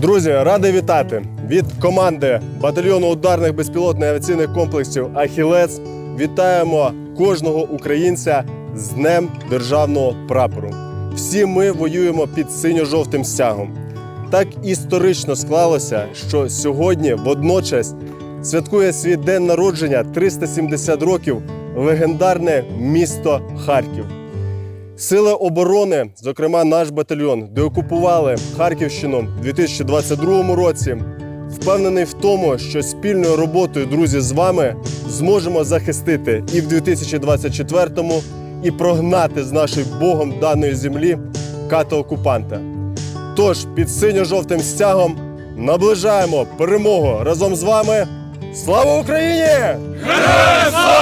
Друзі, радий вітати від команди батальйону ударних безпілотних авіаційних комплексів Ахілець. Вітаємо кожного українця з Днем Державного прапору. Всі ми воюємо під синьо-жовтим стягом. Так історично склалося, що сьогодні водночас святкує свій день народження 370 років легендарне місто Харків. Сили оборони, зокрема наш батальйон, деокупували Харківщину в 2022 році. Впевнений в тому, що спільною роботою, друзі, з вами зможемо захистити і в 2024-му, і прогнати з нашої Богом даної землі ката окупанта. Тож під синьо-жовтим стягом наближаємо перемогу разом з вами. Слава Україні! Слава!